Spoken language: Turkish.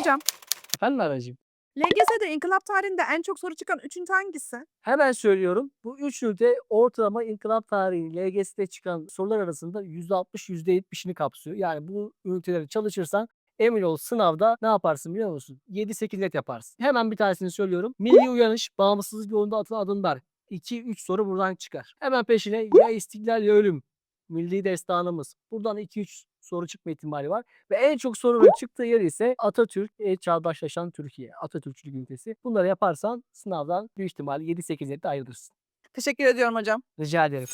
hocam. Efendim aracım. LGS'de inkılap tarihinde en çok soru çıkan üçüncü hangisi? Hemen söylüyorum. Bu üç ünite ortalama inkılap tarihi LGS'de çıkan sorular arasında %60 %70'ini kapsıyor. Yani bu üniteleri çalışırsan emin ol sınavda ne yaparsın biliyor musun? 7-8 net yaparsın. Hemen bir tanesini söylüyorum. Milli uyanış, bağımsızlık yolunda atılan adımlar. 2-3 soru buradan çıkar. Hemen peşine ya istiklal ya ölüm. Milli destanımız. Buradan 2-3 soru çıkma ihtimali var. Ve en çok sorunun çıktığı yer ise Atatürk, e, çağdaşlaşan Türkiye. Atatürkçülük ünitesi. Bunları yaparsan sınavdan büyük ihtimalle 7-8 nette ayrılırsın. Teşekkür ediyorum hocam. Rica ederim.